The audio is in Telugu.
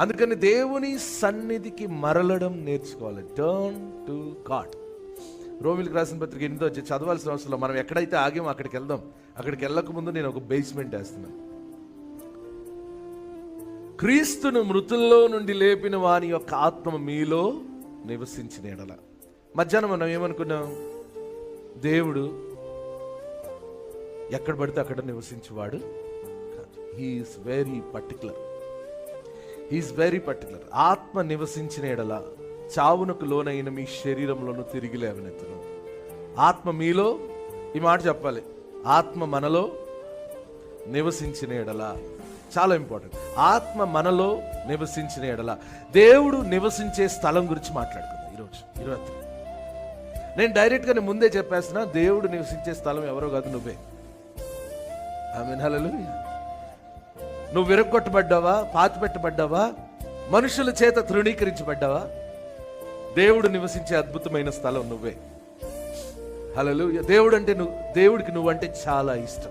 అందుకని దేవుని సన్నిధికి మరలడం నేర్చుకోవాలి. టర్న్ టు గాడ్ రోమిల్కి రాసిన పత్రిక ఎనిమిదో వచ్చి చదవాల్సిన అవసరం మనం ఎక్కడైతే ఆగామో అక్కడికి వెళ్దాం. అక్కడికి వెళ్ళక ముందు నేను ఒక బేస్మెంట్ వేస్తున్నాను. క్రీస్తును మృతుల్లో నుండి లేపిన వాని యొక్క ఆత్మ మీలో నివసించిన ఎడల. మధ్యాహ్నం మనం ఏమనుకున్నాం? దేవుడు ఎక్కడ పడితే అక్కడ నివసించేవాడు he is very particular is very particular ఆత్మ నివసించిన ఎడల చావునకు లోనైన మీ శరీరంలోను తిరిగి లేవనెత్తును. ఆత్మ మీలో ఈ మాట చెప్పాలి. ఆత్మ మనలో నివసించిన ఎడల. చాలా ఇంపార్టెంట్ ఆత్మ మనలో నివసించిన ఎడల. దేవుడు నివసించే స్థలం గురించి మాట్లాడుకుందాం. ఈరోజు ఈరోజు. నేను డైరెక్ట్గా నేను ముందే చెప్పేస్తున్నా దేవుడు నివసించే స్థలం ఎవరో కాదు నువ్వే. ఆమె నువ్వు విరగొట్టబడ్డావా పాతి పెట్టబడ్డావా మనుషుల చేత తృణీకరించబడ్డావా? దేవుడు నివసించే అద్భుతమైన స్థలం నువ్వే. హలలు దేవుడు అంటే నువ్వు దేవుడికి నువ్వంటే చాలా ఇష్టం.